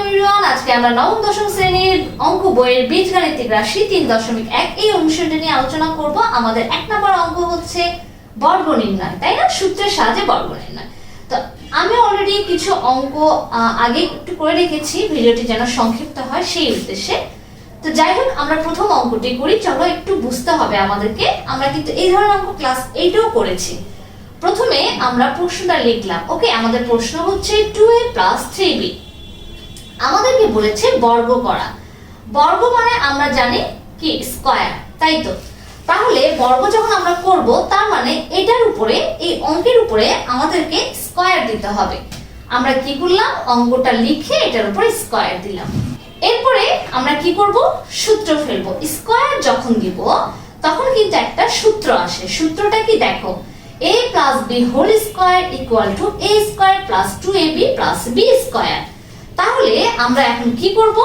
আজকে আমরা নবম, দশম শ্রেণির অঙ্ক বইয়ের বীজগাণিতিক রাশি তিন দশমিক এক এই অনুশীলনটি নিয়ে আলোচনা করব। আমাদের এক নম্বর অঙ্ক হচ্ছে বর্গ নির্ণয়, তাই না? সূত্রের সাহায্যে বর্গ নির্ণয়। তো আমি অলরেডি কিছু অঙ্ক আগে একটু করে রেখেছি, ভিডিওটি যেন সংক্ষিপ্ত হয় সেই উদ্দেশ্যে। তো যাই হোক, আমরা প্রথম অঙ্কটি করি। চলো একটু বুঝতে হবে আমাদেরকে। আমরা কিন্তু এই ধরনের অঙ্ক ক্লাস এইটাও করেছি। প্রথমে আমরা প্রশ্নটা লিখলাম। ওকে, আমাদের প্রশ্ন হচ্ছে two A plus three B আমাদেরকে বলেছে বর্গ করা। বর্গ মানে আমরা জানি কি স্কয়ার, তাই তো? তাহলে বর্গ যখন আমরা করব, তার মানে এটার উপরে, এই অঙ্কের উপরে আমাদেরকে স্কয়ার দিতে হবে। আমরা কি করলাম? অঙ্কটা লিখে এটার উপরে স্কয়ার দিলাম। এরপরে আমরা কি করব? সূত্র ফেলব। স্কয়ার যখন দিব, তখন কিন্তু একটা সূত্র আসে। সূত্রটা কি দেখো? a plus B whole square equal to A square plus two A B plus B square তাহলে আমরা এখন কি করব?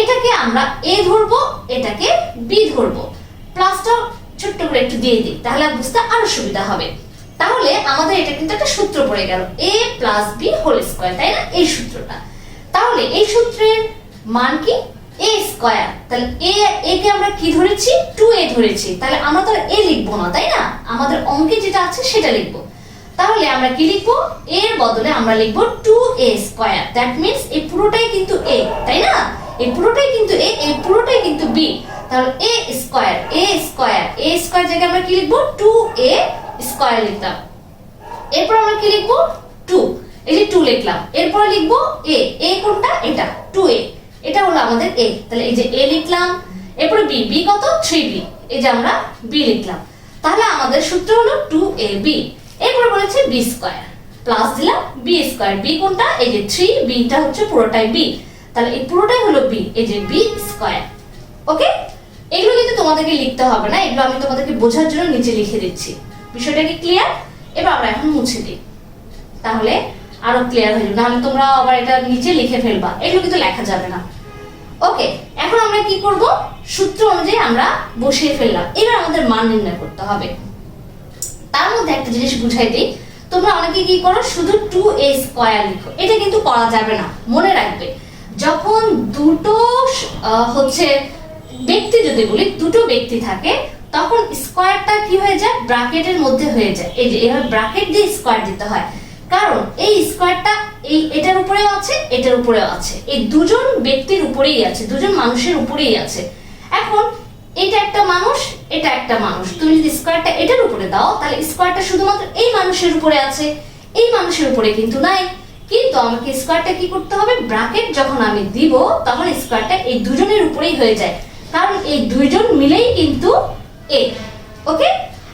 এটাকে আমরা এ ধরবো, এটাকে বি ধরবো। প্লাসটা ছোট্ট করে একটু দিয়ে দিই, তাহলে বুঝতে আরও সুবিধা হবে। তাহলে আমাদের এটা কিন্তু একটা সূত্র পড়ে গেল, A plus B whole square তাই না? এই সূত্রটা। তাহলে এই সূত্রের মান কি? এ স্কয়ার তাহলে এ এ কে আমরা কি ধরেছি? টু এ ধরেছি। তাহলে আমরা তো এ লিখব না, তাই না? আমাদের অঙ্কে যেটা আছে সেটা লিখব। তাহলে আমরা কি লিখব? এর বদলে আমরা লিখব two A square that means এই পুরোটাই কিন্তু এ তাই না? এই পুরোটাই কিন্তু এ এই পুরোটাই কিন্তু বি তাহলে A square A square A square জায়গায় আমরা কি লিখব? টু এ স্কয়ার লিখলাম। এরপর আমরা কি লিখব? টু এই যে টু লিখলাম। এরপর লিখব এ এ কোনটা? এটা। টু এ এটা হলো আমাদের এ তাহলে এই যে এ লিখলাম। এরপরে বি বি কত? থ্রি বি এই যে আমরা বি লিখলাম। তাহলে আমাদের সূত্র হলো টু এ বি এরপরে বলেছে বি স্কয়ার প্লাস দিলাম বি স্কয়ার বি কোনটা? এই যে থ্রি বিটা হচ্ছে পুরোটাই বি তাহলে এই পুরোটাই হলো বি এই যে বি স্কয়ার ওকে এগুলো কিন্তু তোমাদেরকে লিখতে হবে না, এগুলো আমি তোমাদেরকে বোঝার জন্য নিচে লিখে দিচ্ছি। বিষয়টা কি ক্লিয়ার এবার আমরা এখন মুছে দিই। তাহলে আরও ক্লিয়ার হয়ে যাবে। নাহলে তোমরা আবার এটা নিচে লিখে ফেলবা। এগুলো কিন্তু লেখা যাবে না। ওকে এখন আমরা কি করব? সূত্র অনুযায়ী আমরা বসিয়ে ফেললাম। এবার আমাদের মান নির্ণয় করতে হবে। মধ্যে একটা জিনিস বুঝাই দিই। তোমরা অনেকে কি করো? শুধু টু এ স্কয়ার লিখো। এটা কিন্তু করা যাবে না। মনে রাখবে, যখন দুটো হচ্ছে ব্যক্তি যদি বলি, দুটো ব্যক্তি থাকে, তখন স্কোয়ারটা কি হয়ে যায়? ব্র্যাকেটের মধ্যে হয়ে যায়। এই যে, এভাবে ব্র্যাকেট দিয়ে স্কোয়ার দিতে হয়। কারণ এই স্কোয়ারটা এই এটার উপরেও আছে, এটার উপরেও আছে। এই দুজন ব্যক্তির উপরেই আছে, দুজন মানুষের উপরেই আছে। এখন এটা একটা মানুষ, এটা একটা মানুষ। তুমি যদি স্কোয়ারটা এটার উপরে দাও, তাহলে স্কোয়ারটা শুধুমাত্র এই মানুষের উপরে আছে, এই মানুষের উপরে কিন্তু নাই। কিন্তু আমাকে স্কোয়ারটা কি করতে হবে? ব্র্যাকেট যখন আমি দিব, তখন স্কোয়ারটা এই দুজনের উপরেই হয়ে যায়। কারণ এই দুইজন মিলেই কিন্তু এ ওকে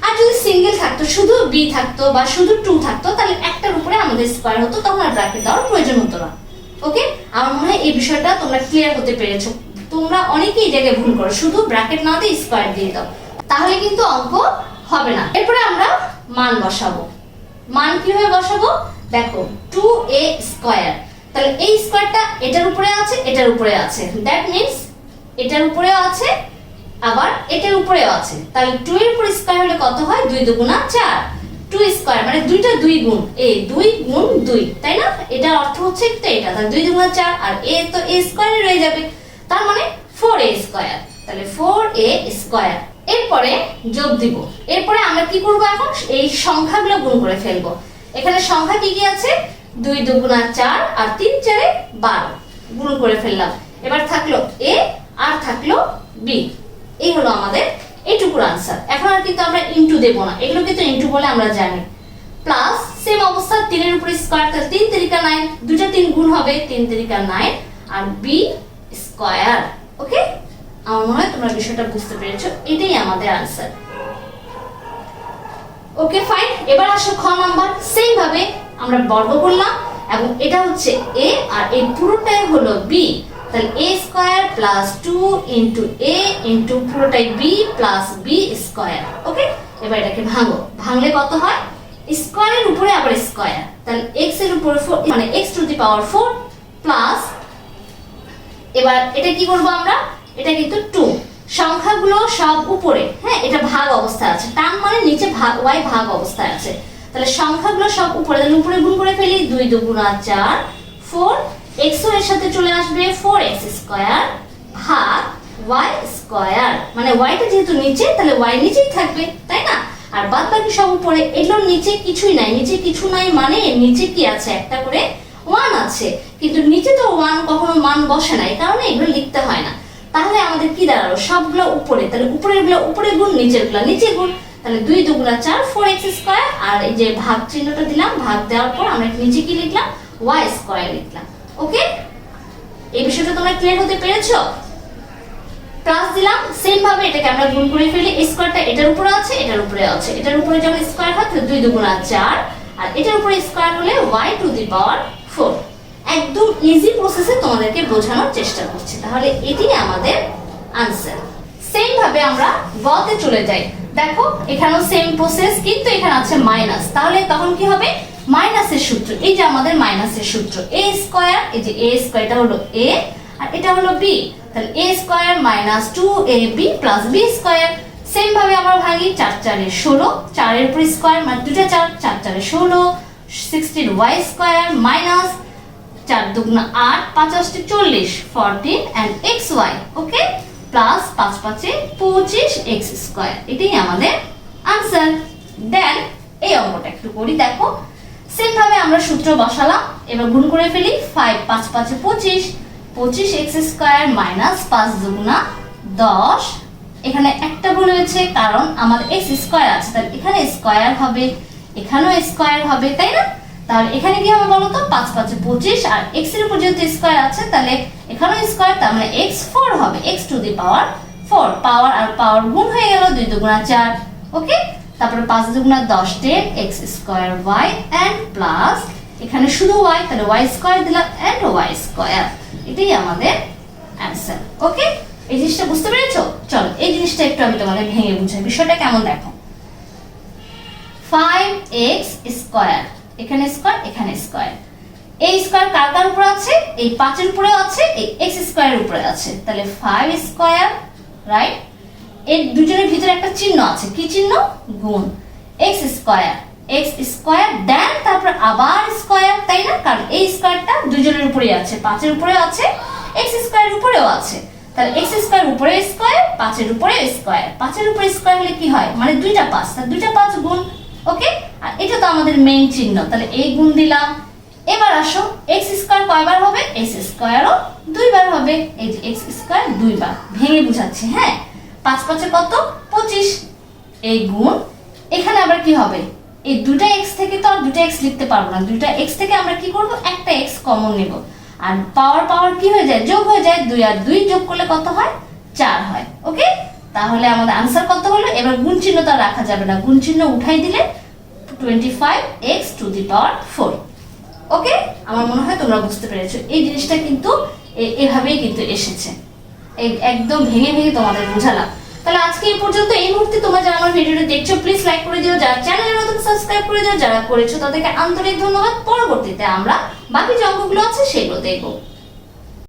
আর যদি সিঙ্গেল থাকতো, শুধু বি থাকতো বা শুধু টু থাকতো, তাহলে একটার উপরে আমাদের স্কোয়ার হতো, তখন আর ব্র্যাকেট দেওয়ার প্রয়োজন হতো না ওকে আমার মনে হয় এই বিষয়টা তোমরা ক্লিয়ার হতে পেরেছ। তোমরা অনেকেই জায়গায় ভুল করো, শুধু ব্র্যাকেট না দিয়ে স্কয়ার দিয়ে দাও। তাহলে কিন্তু অঙ্ক হবে না। এরপরে আমরা মান বসাবো। মান কীভাবে বসাবো? দেখো টু এ স্কোয়ার তাহলে এই স্কোয়ারটা এটার উপরে আছে, এটার উপরে আছে। দ্যাট মিন্স এটার উপরেও আছে, আবার এটার উপরেও আছে। তাহলে টু এর উপর স্কোয়ার হলে কত হয়? দুই দুগুণা চার। টু স্কোয়ার মানে দুইটা দুই গুণ। এ দুই গুণ দুই, তাই না? এটার অর্থ হচ্ছে তো এটা। তাহলে দুই দুগুণা চার, আর এ তো এ স্কোয়ারে রয়ে যাবে। তার মানে ফোর এ স্কয়ার তাহলে ফোর এ স্কয়ার এরপরে যোগ দিব। এরপরে আমরা কি করব এখন? এই সংখ্যাগুলো গুণ করে ফেলব। এখানে সংখ্যা কি কি আছে? দুই দুগুণা চার আর তিন চারে বারো। গুণ করে ফেললাম। এবার থাকল এ আর থাকল বি এই হলো আমাদের এইটুকুর আনসার এখন আর কিন্তু আমরা ইনটু দেব না। এগুলো কিন্তু ইনটু বলে আমরা জানি। প্লাস সেম অবস্থা, তিনের উপরে স্কোয়ার তিন তিরিকা নাইন দুটা তিন গুণ হবে তিন তিরিকা নাইন আর বি স্কয়ার, ওকে? আমার মনে হয় তোমরা বিষয়টা বুঝতে পেরেছ, এটাই আমাদের আনসার ওকে ফাইন এবার আসো খ নাম্বার সেম ভাবে আমরা বর্গ করলাম, এবং এটা হচ্ছে এ আর এই পুরোটাই হলো বি তাহলে A square plus two into A into পুরোটাই B plus B square okay? এবার এটাকে ভাঙো। ভাঙলে কত হয়? স্কয়ারের উপরে আবার স্কয়ার তাহলে এক্সের উপরে ফোর মানে X to the power four plus এবার এটা কি করব আমরা? এটা কিন্তু টু সংখ্যাগুলো সব উপরে হ্যাঁ এটা ভাগ অবস্থায় আছে। টান মানে নিচে ভাগ ওয়াই ভাগ অবস্থায় আছে। তাহলে সংখ্যাগুলো সব উপরে, তাহলে উপরে গুণ করে ফেলি, দুই দুগুণা চার ফোর এক্সের সাথে চলে আসবে ফোর এক্স স্কোয়ার ভাগ ওয়াই স্কোয়ার মানে ওয়াইটা যেহেতু নিচে, তাহলে ওয়াই নিচেই থাকবে, তাই না? আর বাদ বাকি সব উপরে এগুলোর নিচে কিছুই নাই। নিচে কিছু নাই মানে নিচে কি আছে? একটা করে ওয়ান আছে, কিন্তু নিচে তো ওয়ান কখনো মান বসে না, এই কারণে এগুলো লিখতে হয় না। তাহলে আমাদের কি দাঁড়াল? সবগুলো উপরে, তাহলে উপরেরগুলো উপরে গুণ নিচেরগুলো নিচে গুণ। তাহলে দুই দুগুণা চার ফোর এক্স স্কোয়ার আর এই যে ভাগ চিহ্নটা দিলাম, ভাগ দেওয়ার পর আমরা নিচে কি লিখলাম? ওয়াই স্কোয়ার লিখলাম। ওকে এই বিষয়টা তোমরা ক্লিয়ার হতে পেরেছ? প্লাস দিলাম সেম ভাবে এটাকে আমরা গুণ করে ফেলি স্কোয়ারটা এটার উপরে আছে, এটার উপরে আছে। এটার উপরে যখন স্কোয়ার হয় দুই দুগুণা চার, আর এটার উপরে স্কোয়ার হলে Y to the power four একদম ইজি প্রসেসে তোমাদেরকে বোঝানোর চেষ্টা করছি। তাহলে এটি আমাদের আনসার সেম ভাবে আমরা গতে চলে যাই। দেখো, এখানেও সেম প্রসেস কিন্তু এখানে আছে মাইনাস তাহলে তখন কি হবে? মাইনাসের সূত্র। এই যে আমাদের মাইনাসের সূত্র। এ স্কোয়ার এই যে এ স্কোয়ারটা হলো এ আর এটা হলো বি তাহলে A square minus two A B plus B square same ভাবে আমরা ভাঙি, চার চারে ষোলো, চারের উপর স্কোয়ার মানে দুটা চার চার চারে ষোলো সিক্সটিন ওয়াই স্কোয়ার মাইনাস চার দুগুণা আট পাঁচ চল্লিশ fourteen and X Y okay plus পাঁচ পাঁচে পঁচিশ এক্স স্কোয়ার এটাই আমাদের আনসার দেন এই অঙ্কটা একটু করি, দেখো। সেম ভাবে আমরা সূত্র বসালাম, এবার গুণ করে ফেলি ফাইভ পাঁচ পাঁচে পঁচিশ পঁচিশ এক্স স্কোয়ার মাইনাস পাঁচ দুগুণা দশ। এখানে একটা ভুল হয়েছে, কারণ আমাদের এক্স স্কোয়ার আছে, তাহলে এখানে স্কোয়ার হবে। এখানেও স্কোয়ার হবে, তাই না? তাহলে এখানে কি হবে বলতো? পাঁচ পাঁচে পঁচিশ, আর এক্সের উপর যেহেতু স্কোয়ার আছে, তাহলে এখানেও স্কোয়ার তার মানে এক্স ফোর হবে X to the power four power R power গুণ হয়ে গেল দুই দুগুণা চার ওকে তারপরে পাঁচ দুগুণা দশ ten X square Y and plus এখানে শুধু ওয়াই তাহলে ওয়াই স্কোয়ার দিলাম অ্যান্ড ওয়াই স্কোয়ার এটাই আমাদের অ্যান্সার ওকে এই জিনিসটা বুঝতে পেরেছ? চলো, এই জিনিসটা একটু আমি তোমাদের ভেঙে বুঝাই, বিষয়টা কেমন দেখো? ফাইভ এক্স স্কোয়ার এখানে স্কোয়ার এখানে স্কোয়ার এই স্কোয়ার কার কার উপরে আছে? এই পাঁচের উপরে আছে, এই এক্স স্কোয়ারের উপরে আছে। তাহলে ফাইভ স্কোয়ার রাইট এর দুজনের ভিতরে একটা চিহ্ন আছে। কি চিহ্ন? গুণ। X square X square then তারপর আবার স্কোয়ার তাই না? কারণ এই স্কোয়ারটা দুজনের উপরেই আছে। পাঁচের উপরে আছে এক্স স্কোয়ারের উপরেও আছে। তাহলে এক্স স্কোয়ার উপরে স্কোয়ার পাঁচের উপরে স্কোয়ার পাঁচের উপরে স্কোয়ার হলে কি হয়? মানে দুইটা পাঁচ। তাহলে দুইটা পাঁচ গুণ ওকে আর এটা তো আমাদের মেইন চিহ্ন। তাহলে এই গুণ দিলাম। এবার আসো এক্স স্কোয়ার কয়বার হবে? এক্স স্কোয়ারও দুইবার হবে। এই যে এক্স স্কোয়ার দুইবার। ভেঙে বুঝাচ্ছি হ্যাঁ? পাঁচ পাঁচে কত? পঁচিশ। এই গুণ, এখানে আবার কি হবে? এই দুটা এক্স থেকে তো আর দুটা এক্স লিখতে পারব না। দুটা এক্স থেকে আমরা কি করব? একটা এক্স কমন নেব। আর পাওয়ার পাওয়ার কি হয়ে যায়? যোগ হয়ে যায় দুই। আর দুই যোগ করলে কত হয়? চার হয়। ওকে তাহলে আমাদের আনসার কত হলো? এবার গুণ চিহ্ন তো রাখা যাবে না। গুণ চিহ্ন উঠাই দিলে twenty five X to the power four okay আমার মনে হয় তোমরা বুঝতে পেরেছ। এই জিনিসটা কিন্তু এভাবেই কিন্তু এসেছে। একদম ভেঙে ভেঙে তোমাদের বোঝালাম। তাহলে আজকে এই পর্যন্ত এই মুহূর্তে তোমরা যারা আমার ভিডিওটা দেখছ প্লিজ লাইক করে দিও। যারা চ্যানেলে নতুন সাবস্ক্রাইব করে দিও। যারা করেছ, তাদেরকে আন্তরিক ধন্যবাদ। পরবর্তীতে আমরা বাকি যে অঙ্কগুলো আছে, সেগুলো দেখব।